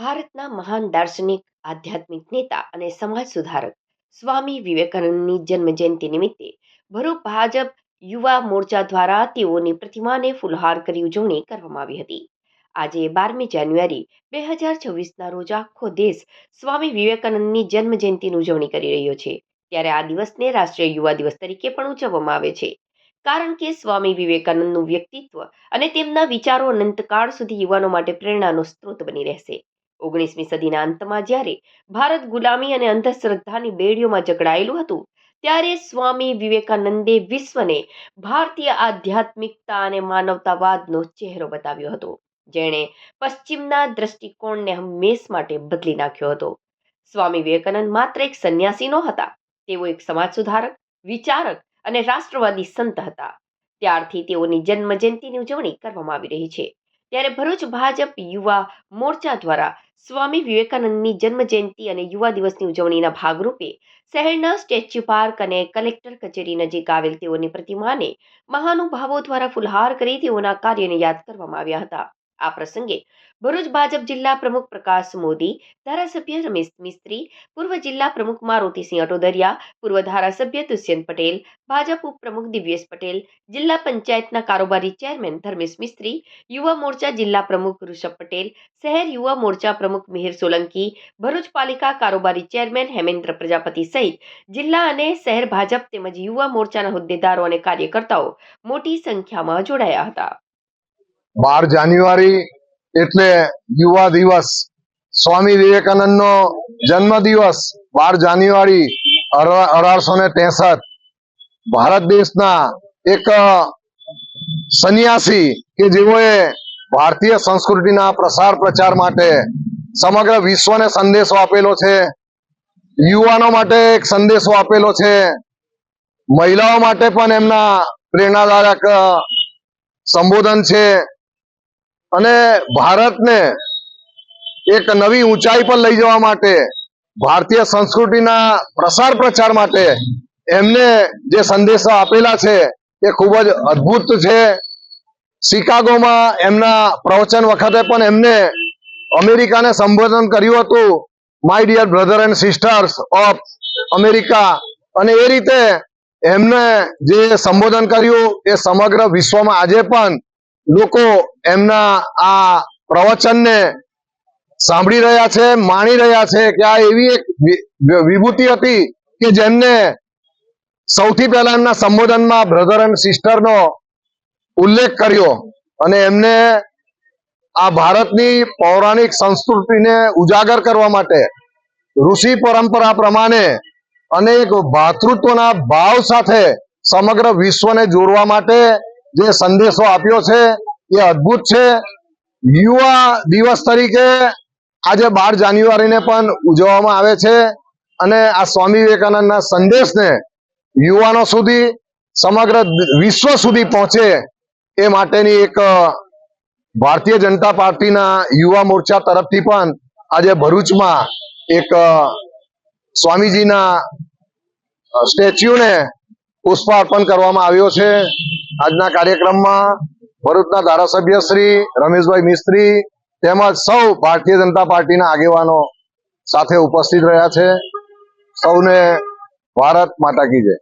ભારતના મહાન દાર્શનિક, આધ્યાત્મિક નેતા અને સમાજ સુધારક સ્વામી વિવેકાનંદની જન્મજયંતિ નિમિત્તે ભરૂચ ભાજપ યુવા મોરચા દ્વારા તેઓની પ્રતિમાને ફુલહાર કરી ઉજવણી કરવામાં આવી હતી. આજે બારમી જાન્યુઆરી બે હજાર છવ્વીસના રોજ આખો દેશ સ્વામી વિવેકાનંદની જન્મજયંતિની ઉજવણી કરી રહ્યો છે. ત્યારે આ દિવસને રાષ્ટ્રીય યુવા દિવસ તરીકે પણ ઉજવવામાં આવે છે. કારણ કે સ્વામી વિવેકાનંદનું વ્યક્તિત્વ અને તેમના વિચારો અનંતકાળ સુધી યુવાનો માટે પ્રેરણાનો સ્ત્રોત બની રહેશે. ઓગણીસમી સદીના અંતમાં જ્યારે ભારત ગુલામી અને અંધશ્રદ્ધાની બેડીઓમાં જકડાયેલું હતું, ત્યારે સ્વામી વિવેકાનંદે વિશ્વને ભારતીય આધ્યાત્મિકતા અને માનવતાવાદનો ચહેરો બતાવ્યો હતો, જેણે પશ્ચિમના દ્રષ્ટિકોણને હંમેશ માટે બદલી નાખ્યો હતો. સ્વામી વિવેકાનંદ માત્ર એક સંન્યાસી ન હતા, તેઓ એક સમાજ સુધારક, વિચારક અને રાષ્ટ્રવાદી સંત હતા. ત્યારથી તેઓની જન્મ જયંતિની ઉજવણી કરવામાં આવી રહી છે. ત્યારે ભરૂચ ભાજપ યુવા મોરચા દ્વારા સ્વામી વિવેકાનંદની જન્મ જયંતિ અને યુવા દિવસની ઉજવણીના ભાગરૂપે શહેરના સ્ટેચ્યુ પાર્ક અને કલેક્ટર કચેરી નજીક આવેલ તેઓની પ્રતિમાને મહાનુભાવો દ્વારા ફુલહાર કરી તેઓના કાર્યને યાદ કરવામાં આવ્યા હતા. આ પ્રસંગે ભરૂચ ભાજપ જિલ્લા પ્રમુખ પ્રકાશ મોદી, ધારાસભ્ય રમેશ મિસ્ત્રી, પૂર્વ જિલ્લા પ્રમુખ મારુતિસિંહ અટોદરિયા, પૂર્વ ધારાસભ્ય દુષ્યંત પટેલ, ભાજપ ઉપપ્રમુખ દિવ્યેશ પટેલ, જિલ્લા પંચાયતના કારોબારી ચેરમેન ધર્મેશ મિસ્ત્રી, યુવા મોરચા જિલ્લા પ્રમુખ ઋષભ પટેલ, શહેર યુવા મોરચા પ્રમુખ મિહિર સોલંકી, ભરૂચ પાલિકા કારોબારી ચેરમેન હેમેન્દ્ર પ્રજાપતિ સહિત જિલ્લા અને શહેર ભાજપ તેમજ યુવા મોરચાના હોદ્દેદારો અને કાર્યકર્તાઓ મોટી સંખ્યામાં જોડાયા હતા. બાર જાન્યુઆરી એટલે યુવા દિવસ. સ્વામી વિવેકાનંદ નો જન્મ દિવસ બાર જાન્યુઆરી અઢારસો ને ત્રેસઠ. ભારત દેશના એક સંન્યાસી કે જેઓએ ભારતીય સંસ્કૃતિના પ્રસાર પ્રચાર માટે સમગ્ર વિશ્વને સંદેશો આપેલો છે, યુવાનો માટે એક સંદેશો આપેલો છે, મહિલાઓ માટે પણ એમના પ્રેરણાદાયક સંબોધન છે. અને ભારતને એક નવી ઊંચાઈ પર લઈ જવા માટે, ભારતીય સંસ્કૃતિના પ્રસાર પ્રચાર માટે એમને જે સંદેશા આપેલા છે એ ખૂબ જ અદ્ભુત છે. શિકાગોમાં એમના પ્રવચન વખતે પણ એમને અમેરિકાને સંબોધન કર્યું હતું my dear brother and sisters of America અને એ રીતે એમને જે સંબોધન કર્યું એ સમગ્ર વિશ્વમાં આજે પણ લોકો એમના આ પ્રવચનને સાંભળી રહ્યા છે, માણી રહ્યા છે કે આ એવી એક વિભૂતિ હતી કે જેમને સૌથી પહેલા એમના સંબોધનમાં બ્રધર એન્ડ સિસ્ટરનો ઉલ્લેખ કર્યો અને એમને આ ભારતની પૌરાણિક સંસ્કૃતિને ઉજાગર કરવા માટે ઋષિ પરંપરા પ્રમાણે અનેક ભાતૃત્વના ભાવ સાથે સમગ્ર વિશ્વને જોડવા માટે જે સંદેશો આપ્યો છે એ અદ્ભુત છે. યુવા દિવસ તરીકે આજે બાર જાન્યુઆરીને પણ ઉજવવામાં આવે છે અને આ સ્વામી વિવેકાનંદના સંદેશને યુવાનો સુધી, સમગ્ર વિશ્વ સુધી પહોંચે એ માટેની એક ભારતીય જનતા પાર્ટીના યુવા મોરચા તરફથી પણ આજે ભરૂચમાં એક સ્વામીજીના સ્ટેચ્યુને પુષ્પ અર્પણ કરવામાં આવ્યો છે. આજના કાર્યક્રમમાં ભરૂચના ધારાસભ્ય શ્રી રમેશભાઈ મિસ્ત્રી તેમજ સૌ ભારતીય જનતા પાર્ટીના આગેવાનો સાથે ઉપસ્થિત રહ્યા છે. સૌને ભારત માતા કી જય.